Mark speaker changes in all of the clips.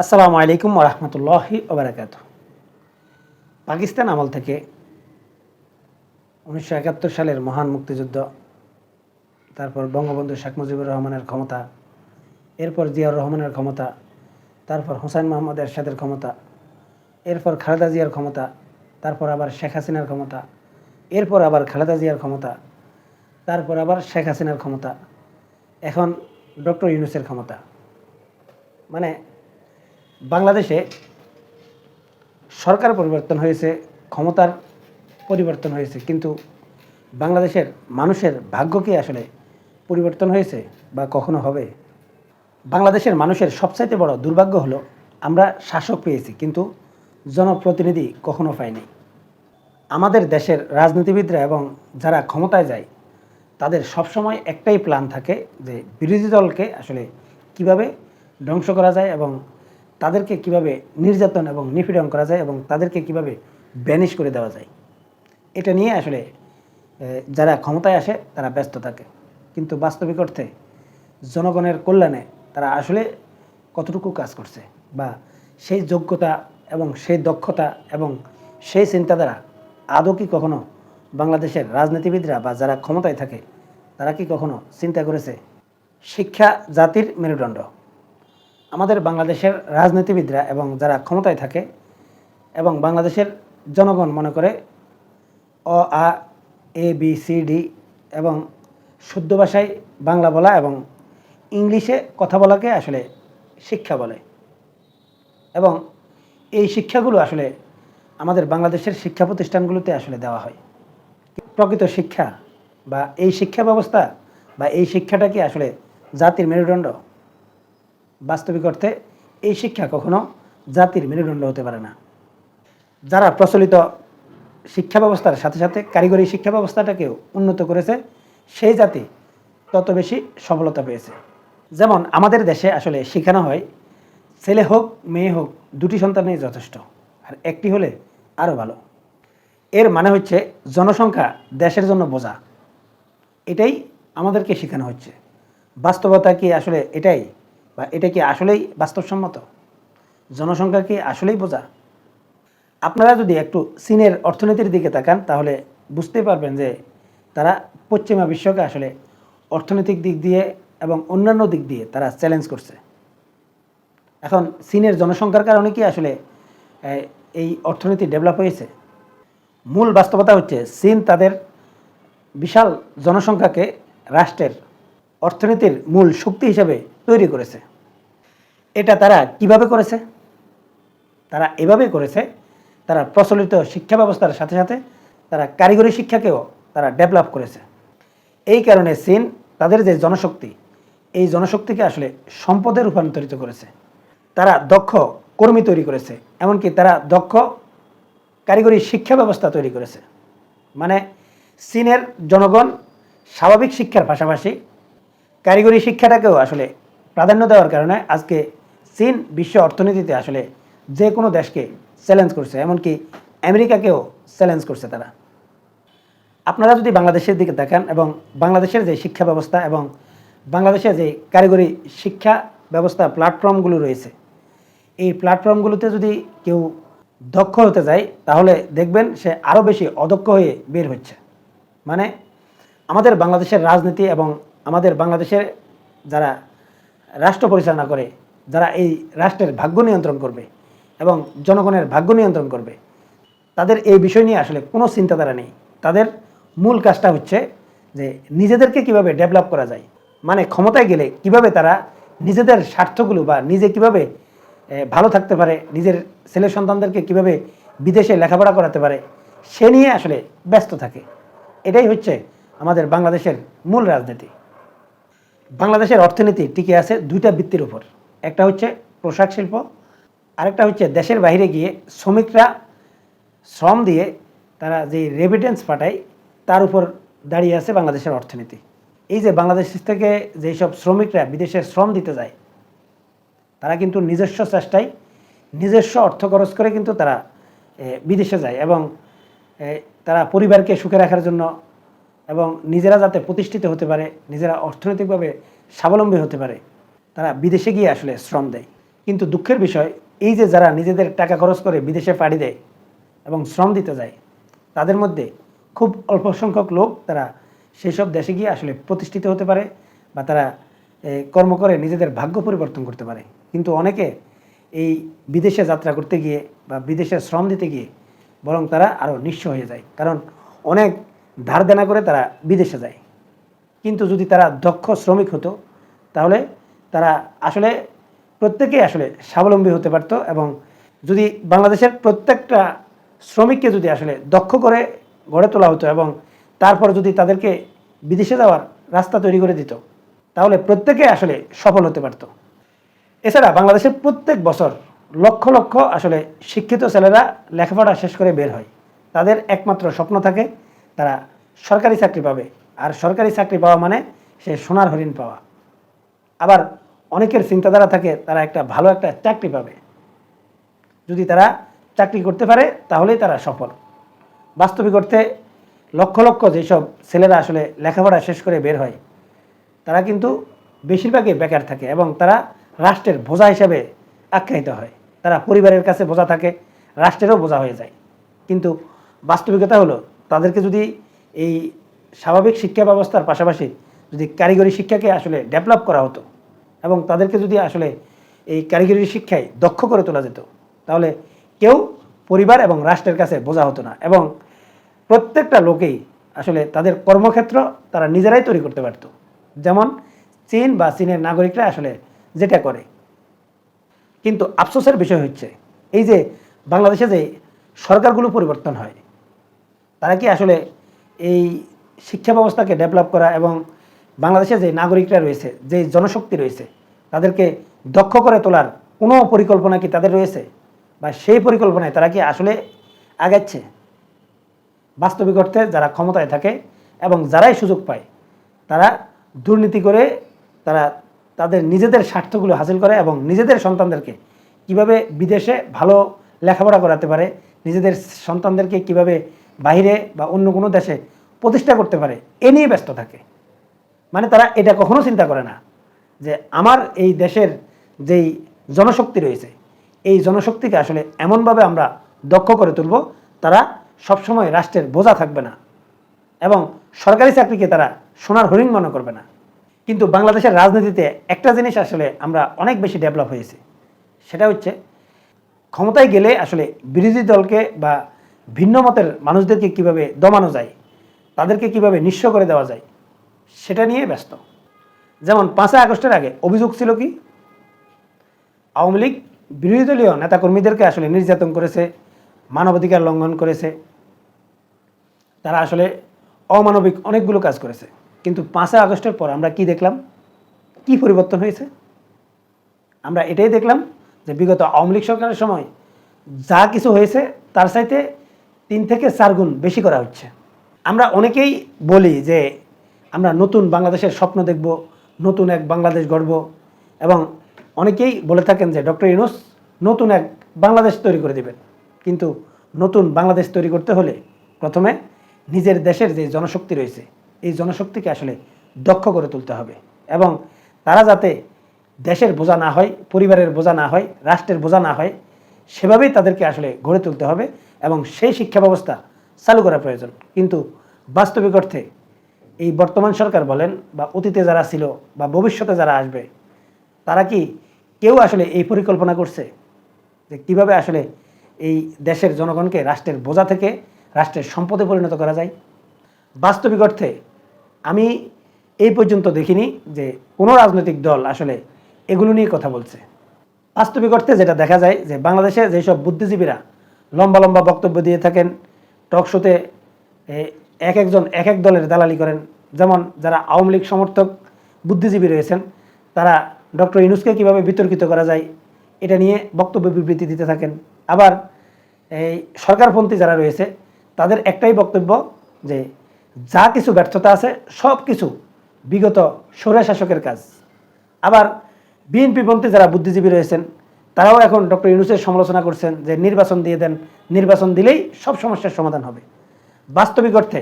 Speaker 1: আসসালামু আলাইকুম রহমতুল্লাহি ওবরাকাত পাকিস্তান আমল থেকে উনিশশো একাত্তর সালের মহান মুক্তিযুদ্ধ, তারপর বঙ্গবন্ধু শেখ মুজিবুর রহমানের ক্ষমতা, এরপর জিয়াউর রহমানের ক্ষমতা, তারপর হোসেন মোহাম্মদ এরশাদের ক্ষমতা, এরপর খালেদা জিয়ার ক্ষমতা, তারপর আবার শেখ হাসিনার ক্ষমতা, এরপর আবার খালেদা জিয়ার ক্ষমতা, তারপর আবার শেখ হাসিনার ক্ষমতা, এখন ডক্টর ইউনুসের ক্ষমতা। মানে বাংলাদেশে সরকার পরিবর্তন হয়েছে, ক্ষমতার পরিবর্তন হয়েছে, কিন্তু বাংলাদেশের মানুষের ভাগ্য কি আসলে পরিবর্তন হয়েছে বা কখনো হবে? বাংলাদেশের মানুষের সবচাইতে বড় দুর্ভাগ্য হলো, আমরা শাসক পেয়েছি, কিন্তু জনপ্রতিনিধি কখনো পাইনি। আমাদের দেশের রাজনীতিবিদরা এবং যারা ক্ষমতায় যায়, তাদের সবসময় একটাই প্ল্যান থাকে যে বিরোধী দলকে আসলে কীভাবে ধ্বংস করা যায় এবং তাদেরকে কীভাবে নির্যাতন এবং নিপীড়ন করা যায় এবং তাদেরকে কীভাবে ব্যানিশ করে দেওয়া যায়? এটা নিয়ে আসলে যারা ক্ষমতায় আসে, তারা ব্যস্ত থাকে। কিন্তু বাস্তবিক অর্থে জনগণের কল্যাণে তারা আসলে কতটুকু কাজ করছে বা সেই যোগ্যতা এবং সেই দক্ষতা এবং সেই চিন্তাধারা আদৌ কি কখনো বাংলাদেশের রাজনীতিবিদরা বা যারা ক্ষমতায় থাকে, তারা কি কখনো চিন্তা করেছে? শিক্ষা জাতির মেরুদণ্ড। আমাদের বাংলাদেশের রাজনীতিবিদরা এবং যারা ক্ষমতায় থাকে এবং বাংলাদেশের জনগণ মনে করে অ, আ, এ, বি, সি, ডি এবং শুদ্ধ ভাষায় বাংলা বলা এবং ইংলিশে কথা বলাকে আসলে শিক্ষা বলে। এবং এই শিক্ষাগুলো আসলে আমাদের বাংলাদেশের শিক্ষা প্রতিষ্ঠানগুলোতে আসলে দেওয়া হয়। প্রকৃত শিক্ষা বা এই শিক্ষা ব্যবস্থা বা এই শিক্ষাটা কি আসলে জাতির মেরুদণ্ড? বাস্তবিক অর্থে এই শিক্ষা কখনো জাতির মেরুদণ্ড হতে পারে না। যারা প্রচলিত শিক্ষা ব্যবস্থার সাথে সাথে কারিগরি শিক্ষা ব্যবস্থাটাকেও উন্নত করেছে, সেই জাতি তত বেশি সফলতা পেয়েছে। যেমন আমাদের দেশে আসলে শেখানো হয়, ছেলে হোক, মেয়ে হোক, দুটি সন্তানই যথেষ্ট, আর একটি হলে আরও ভালো। এর মানে হচ্ছে জনসংখ্যা দেশের জন্য বোঝা। এটাই আমাদেরকে শেখানো হচ্ছে। বাস্তবতা কি আসলে এটাই? বা এটা কি আসলেই বাস্তবসম্মত? জনসংখ্যা কি আসলেই বোঝা? আপনারা যদি একটু চীনের অর্থনীতির দিকে তাকান, তাহলে বুঝতে পারবেন যে তারা পশ্চিমা বিশ্বকে আসলে অর্থনৈতিক দিক দিয়ে এবং অন্যান্য দিক দিয়ে তারা চ্যালেঞ্জ করছে। এখন চীনের জনসংখ্যার কারণে কি আসলে এই অর্থনীতি ডেভেলপ হয়েছে? মূল বাস্তবতা হচ্ছে চীন তাদের বিশাল জনসংখ্যাকে রাষ্ট্রের অর্থনীতির মূল শক্তি হিসেবে তৈরি করেছে। এটা তারা কীভাবে করেছে? তারা এভাবে করেছে, তারা প্রচলিত শিক্ষা ব্যবস্থার সাথে সাথে তারা কারিগরি শিক্ষাকেও তারা ডেভেলপ করেছে। এই কারণে চীন তাদের যে জনশক্তি, এই জনশক্তিকে আসলে সম্পদে রূপান্তরিত করেছে। তারা দক্ষ কর্মী তৈরি করেছে, এমনকি তারা দক্ষ কারিগরি শিক্ষা ব্যবস্থা তৈরি করেছে। মানে চীনের জনগণ স্বাভাবিক শিক্ষার পাশাপাশি কারিগরি শিক্ষাটাকেও আসলে প্রাধান্য দেওয়ার কারণে আজকে চীন বিশ্ব অর্থনীতিতে আসলে যে কোনো দেশকে চ্যালেঞ্জ করছে, এমনকি আমেরিকাকেও চ্যালেঞ্জ করছে তারা। আপনারা যদি বাংলাদেশের দিকে দেখেন এবং বাংলাদেশের যে শিক্ষা ব্যবস্থা এবং বাংলাদেশের যে কারিগরি শিক্ষা ব্যবস্থা প্ল্যাটফর্মগুলো রয়েছে, এই প্ল্যাটফর্মগুলোতে যদি কেউ দক্ষ হতে যায়, তাহলে দেখবেন সে আরও বেশি অদক্ষ হয়ে বের হচ্ছে। মানে আমাদের বাংলাদেশের রাজনীতি এবং আমাদের বাংলাদেশের যারা রাষ্ট্র পরিচালনা করে যারা এই রাষ্ট্রের ভাগ্য নিয়ন্ত্রণ করবে এবং জনগণের ভাগ্য নিয়ন্ত্রণ করবে, তাদের এই বিষয় নিয়ে আসলে কোনো চিন্তাধারা নেই। তাদের মূল কাজটা হচ্ছে যে নিজেদেরকে কীভাবে ডেভেলপ করা যায় মানে ক্ষমতায় গেলে কীভাবে তারা নিজেদের স্বার্থগুলো বা নিজে কীভাবে ভালো থাকতে পারে, নিজের ছেলে সন্তানদেরকে কীভাবে বিদেশে লেখাপড়া করাতে পারে, সে নিয়ে আসলে ব্যস্ত থাকে। এটাই হচ্ছে আমাদের বাংলাদেশের মূল রাজনীতি। বাংলাদেশের অর্থনীতি টিকে আছে দুইটা বৃত্তির উপর। একটা হচ্ছে পোশাক শিল্প, আরেকটা হচ্ছে দেশের বাইরে গিয়ে শ্রমিকরা শ্রম দিয়ে তারা যে রেভিডেন্স পাঠায়, তার উপর দাঁড়িয়ে আছে বাংলাদেশের অর্থনীতি। এই যে বাংলাদেশ থেকে যেই সব শ্রমিকরা বিদেশে শ্রম দিতে যায়, তারা কিন্তু নিজস্ব চেষ্টায় নিজস্ব অর্থ খরচ করে কিন্তু তারা বিদেশে যায় এবং তারা পরিবারকে সুখে রাখার জন্য এবং নিজেরা যাতে প্রতিষ্ঠিত হতে পারে, নিজেরা অর্থনৈতিকভাবে স্বাবলম্বী হতে পারে তারা বিদেশে গিয়ে আসলে শ্রম দেয়। কিন্তু দুঃখের বিষয়, এই যে যারা নিজেদের টাকা খরচ করে বিদেশে পাড়ি দেয় এবং শ্রম দিতে যায়, তাদের মধ্যে খুব অল্প সংখ্যক লোক তারা সেই সব দেশে গিয়ে আসলে প্রতিষ্ঠিত হতে পারে বা তারা কর্ম করে নিজেদের ভাগ্য পরিবর্তন করতে পারে। কিন্তু অনেকে এই বিদেশে যাত্রা করতে গিয়ে বা বিদেশে শ্রম দিতে গিয়ে বরং তারা আরও নিঃস্ব হয়ে যায়। কারণ অনেক ধার দেনা করে তারা বিদেশে যায়। কিন্তু যদি তারা দক্ষ শ্রমিক হতো, তাহলে তারা আসলে প্রত্যেকেই আসলে স্বাবলম্বী হতে পারতো এবং যদি বাংলাদেশের প্রত্যেকটা শ্রমিককে যদি আসলে দক্ষ করে গড়ে তোলা হতো এবং তারপর যদি তাদেরকে বিদেশে যাওয়ার রাস্তা তৈরি করে দিত, তাহলে প্রত্যেকে আসলে সফল হতে পারতো। এছাড়া বাংলাদেশের প্রত্যেক বছর লক্ষ লক্ষ আসলে শিক্ষিত ছেলেরা লেখাপড়া শেষ করে বের হয়। তাদের একমাত্র স্বপ্ন থাকে তারা সরকারি চাকরি পাবে, আর সরকারি চাকরি পাওয়া মানে সে সোনার হরিণ পাওয়া। আবার অনেকের চিন্তাধারা থাকে তারা একটা ভালো একটা চাকরি পাবে। যদি তারা চাকরি করতে পারে, তাহলেই তারা সফল। বাস্তবিক অর্থে লক্ষ লক্ষ যেসব ছেলেরা আসলে লেখাপড়া শেষ করে বের হয়, তারা কিন্তু বেশিরভাগই বেকার থাকে এবং তারা রাষ্ট্রের বোঝা হিসাবে আখ্যায়িত হয়। তারা পরিবারের কাছে বোঝা থাকে, রাষ্ট্রেরও বোঝা হয়ে যায়। কিন্তু বাস্তবিকতা হলো, তাদেরকে যদি এই স্বাভাবিক শিক্ষা ব্যবস্থার পাশাপাশি যদি কারিগরি শিক্ষাকে আসলে ডেভেলপ করা হতো এবং তাদেরকে যদি আসলে এই কারিগরি শিক্ষায় দক্ষ করে তোলা যেত, তাহলে কেউ পরিবার এবং রাষ্ট্রের কাছে বোঝা হতো না এবং প্রত্যেকটা লোকেই আসলে তাদের কর্মক্ষেত্র তারা নিজেরাই তৈরি করতে পারত। যেমন চীন বা চীনের নাগরিকরা আসলে যেটা করে। কিন্তু আফসোসের বিষয় হচ্ছে, এই যে বাংলাদেশে যে সরকারগুলো পরিবর্তন হয়, তারা কি আসলে এই শিক্ষা ব্যবস্থাকে ডেভেলপ করা এবং বাংলাদেশে যে নাগরিকরা রয়েছে, যে জনশক্তি রয়েছে, তাদেরকে দক্ষ করে তোলার কোনো পরিকল্পনা কি তাদের রয়েছে? বা সেই পরিকল্পনায় তারা কি আসলে আগাচ্ছে? বাস্তবিক অর্থে যারা ক্ষমতায় থাকে এবং যারাই সুযোগ পায়, তারা দুর্নীতি করে তারা তাদের নিজেদের স্বার্থগুলো হাসিল করে এবং নিজেদের সন্তানদেরকে কীভাবে বিদেশে ভালো লেখাপড়া করাতে পারে, নিজেদের সন্তানদেরকে কীভাবে বাইরে বা অন্য কোনো দেশে প্রতিষ্ঠা করতে পারে, এ নিয়ে ব্যস্ত থাকে। মানে তারা এটা কখনো চিন্তা করে না যে আমার এই দেশের যেই জনশক্তি রয়েছে, এই জনশক্তিকে আসলে এমনভাবে আমরা দক্ষ করে তুলব, তারা সবসময় রাষ্ট্রের বোঝা থাকবে না এবং সরকারি চাকরিকে তারা সোনার হরিণ মনে করবে না। কিন্তু বাংলাদেশের রাজনীতিতে একটা জিনিস আসলে আমরা অনেক বেশি ডেভেলপ হয়েছে, সেটা হচ্ছে ক্ষমতায় গেলে আসলে বিরোধী দলকে বা ভিন্ন মতের মানুষদেরকে কীভাবে দমানো যায়, তাদেরকে কীভাবে নিঃস্ব করে দেওয়া যায় সেটা নিয়ে ব্যস্ত। যেমন পাঁচই আগস্টের আগে অভিযোগ ছিল কি? আওয়ামী লীগ বিরোধী দলীয় নেতাকর্মীদেরকে আসলে নির্যাতন করেছে, মানবাধিকার লঙ্ঘন করেছে। তারা আসলে অমানবিক অনেকগুলো কাজ করেছে। কিন্তু পাঁচই আগস্টের পর আমরা কি দেখলাম? কি পরিবর্তন হয়েছে? আমরা এটাই দেখলাম যে বিগত আওয়ামী লীগ সরকারের সময় যা কিছু হয়েছে, তার চাইতে তিন থেকে চার গুণ বেশি করা হচ্ছে। আমরা অনেকেই বলি যে আমরা নতুন বাংলাদেশের স্বপ্ন দেখব, নতুন এক বাংলাদেশ গড়ব এবং অনেকেই বলে থাকেন যে ডক্টর ইউনুস নতুন এক বাংলাদেশ তৈরি করে দেবেন। কিন্তু নতুন বাংলাদেশ তৈরি করতে হলে প্রথমে নিজের দেশের যে জনশক্তি রয়েছে, এই জনশক্তিকে আসলে দক্ষ করে তুলতে হবে এবং তারা যাতে দেশের বোঝা না হয়, পরিবারের বোঝা না হয়, রাষ্ট্রের বোঝা না হয়, সেভাবেই তাদেরকে আসলে গড়ে তুলতে হবে এবং সেই শিক্ষা ব্যবস্থা চালু করা প্রয়োজন। কিন্তু বাস্তবিক অর্থে এই বর্তমান সরকার বলেন বা অতীতে যারা ছিল বা ভবিষ্যতে যারা আসবে, তারা কি কেউ আসলে এই পরিকল্পনা করছে যে কীভাবে আসলে এই দেশের জনগণকে রাষ্ট্রের বোঝা থেকে রাষ্ট্রের সম্পদে পরিণত করা যায়? বাস্তবিক অর্থে আমি এই পর্যন্ত দেখিনি যে কোনো রাজনৈতিক দল আসলে এগুলো নিয়ে কথা বলছে। বাস্তবিক অর্থে যেটা দেখা যায় যে বাংলাদেশে যেসব বুদ্ধিজীবীরা লম্বা লম্বা বক্তব্য দিয়ে থাকেন, টক শোতে এক একজন এক এক দলের দালালি করেন। যেমন যারা আওয়ামী লীগ সমর্থক, বুদ্ধিজীবী রয়েছেন, তারা ডক্টর ইনুসকে কীভাবে বিতর্কিত করা যায়, এটা নিয়ে বক্তব্য বিবৃতি দিতে থাকেন। আবার এই সরকারপন্থী যারা রয়েছে, তাদের একটাই বক্তব্য যে যা কিছু ব্যর্থতা আছে, সব কিছু বিগত স্বৈরা শাসকের কাজ। আবার বিএনপিপন্থী যারা বুদ্ধিজীবী রয়েছেন, তারাও এখন ডক্টর ইউনুসের সমালোচনা করছেন যে নির্বাচন দিয়ে দেন, নির্বাচন দিলেই সব সমস্যার সমাধান হবে। বাস্তবিক অর্থে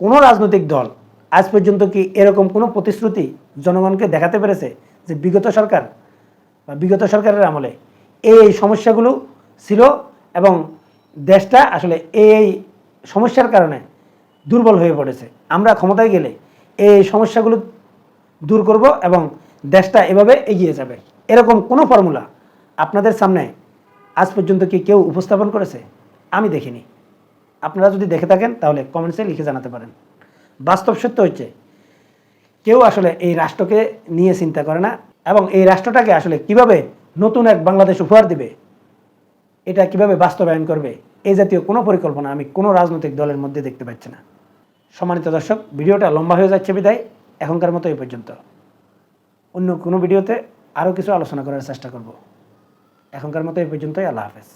Speaker 1: কোনো রাজনৈতিক দল আজ পর্যন্ত কি এরকম কোনো প্রতিশ্রুতি জনগণকে দেখাতে পেরেছে যে বিগত সরকার বা বিগত সরকারের আমলে এই সমস্যাগুলো ছিল এবং দেশটা আসলে এই সমস্যার কারণে দুর্বল হয়ে পড়েছে? আমরা ক্ষমতায় গেলে এই সমস্যাগুলো দূর করব এবং দেশটা এভাবে এগিয়ে যাবে। এরকম কোনো ফর্মুলা আপনাদের সামনে আজ পর্যন্ত কি কেউ উপস্থাপন করেছে? আমি দেখিনি। আপনারা যদি দেখে থাকেন, তাহলে কমেন্টসে লিখে জানাতে পারেন। বাস্তব সত্য হচ্ছে, কেউ আসলে এই রাষ্ট্রকে নিয়ে চিন্তা করে না এবং এই রাষ্ট্রটাকে আসলে কীভাবে নতুন এক বাংলাদেশ উপহার দিবে, এটা কীভাবে বাস্তবায়ন করবে এই জাতীয় কোনো পরিকল্পনা আমি কোনো রাজনৈতিক দলের মধ্যে দেখতে পাচ্ছি না। সম্মানিত দর্শক, ভিডিওটা লম্বা হয়ে যাচ্ছে বিদায়। এখনকার মতো এই পর্যন্ত। অন্য কোনো ভিডিওতে আরও কিছু আলোচনা করার চেষ্টা করব। এখনকার মতো এই পর্যন্তই, আল্লাহ হাফেজ।